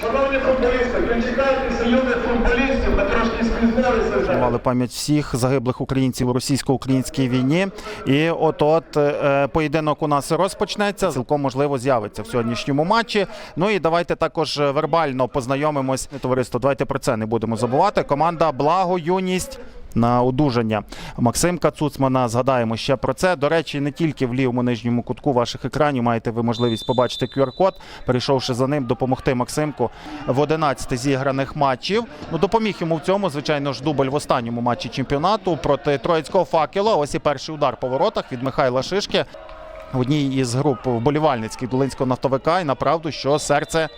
Шановні футболісти, ви чекаєте футболістів, ми трошки спізнилися. Вшанували пам'ять всіх загиблих українців у російсько-українській війні. І от-от е, поєдинок у нас розпочнеться. Цілком можливо з'явиться в сьогоднішньому матчі. Ну і давайте також вербально познайомимось. Товариство, давайте про це не будемо забувати. Команда Благо юність. На одужання Максимка Цуцмана згадаємо ще про це. До речі, не тільки в лівому нижньому кутку ваших екранів маєте ви можливість побачити QR-код, перейшовши за ним, допомогти Максимку в 11 зіграних матчів. Ну допоміг йому в цьому, звичайно ж, дубль в останньому матчі чемпіонату проти Троїцького факела. Ось і перший удар по воротах від Михайла Шишки в одній із груп вболівальницьких Долинського нафтовика. І направду, що серце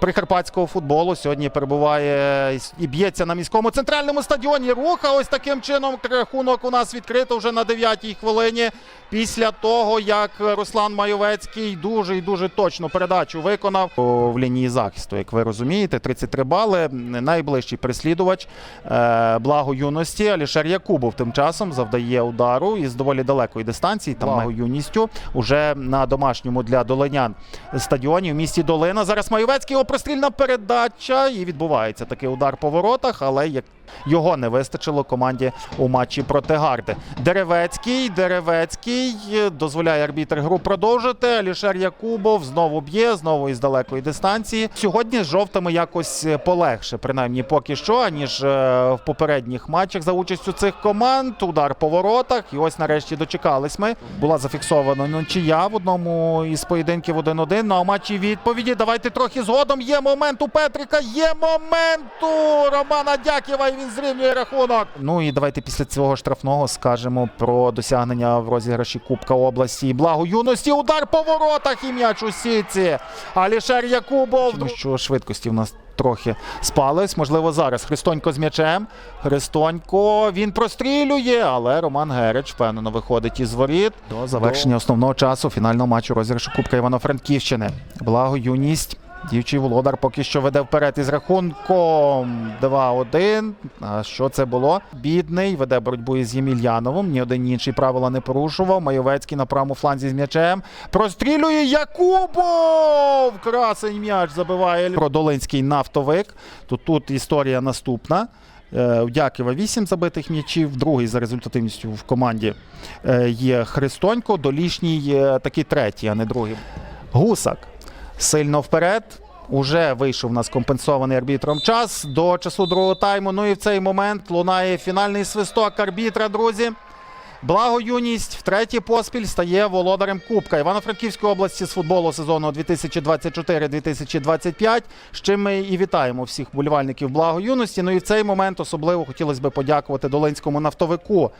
прикарпатського футболу сьогодні перебуває і б'ється на міському центральному стадіоні. Руха ось таким чином рахунок у нас відкрито вже на 9-й хвилині. Після того, як Руслан Майовецький дуже і дуже точно передачу виконав в лінії захисту, як ви розумієте, 33 бали. Найближчий переслідувач е, благо юності Алішер Якубов тим часом завдає удару із доволі далекої дистанції. Там благо юністю уже на домашньому для долинян стадіоні в місті Долина. Зараз Майовецький його прострільна передача і відбувається такий удар по воротах, але як його не вистачило команді у матчі проти Гарди. Деревецький, Деревецький дозволяє арбітр гру продовжити. Алішер Якубов знову б'є, знову із далекої дистанції. Сьогодні з жовтими якось е, полегше, принаймні поки що, аніж е, в попередніх матчах за участю цих команд. Удар по воротах. І ось нарешті дочекались ми. Була зафіксована нічия в одному із поєдинків 1-1. Ну а матчі відповіді. Давайте трохи згодом. Є момент у Петрика. Є момент у Романа Дяківа. І він зрівнює рахунок. Ну і давайте після цього штрафного скажемо про досягнення в розіграші Кубка області. Благо юності. Удар по воротах і м'яч у сітці. Алішер Якубов. Тому що швидкості в нас трохи спались. Можливо, зараз Христонько з м'ячем. Христонько він прострілює, але Роман Герич впевнено виходить із воріт до завершення основного часу фінального матчу розіграшу Кубка Івано-Франківщини. Благо юність. Дівчий володар поки що веде вперед із рахунком 2-1. А що це було? Бідний веде боротьбу із Ємельяновим. Ні один інший правила не порушував. Майовецький на правому фланзі з м'ячем. Прострілює Якубов! Красень м'яч забиває про Долинський нафтовик. Тут тут історія наступна. Е, У Дякова 8 забитих м'ячів. Другий за результативністю в команді е, є Христонько. Долішній е, такий третій, а не другий. Гусак сильно вперед. Уже вийшов у нас компенсований арбітром час до часу другого тайму. Ну і в цей момент лунає фінальний свисток арбітра, друзі. Благо юність втретє поспіль стає володарем Кубка Івано-Франківської області з футболу сезону 2024-2025. З чим ми і вітаємо всіх болівальників благо юності. Ну і в цей момент особливо хотілося б подякувати Долинському нафтовику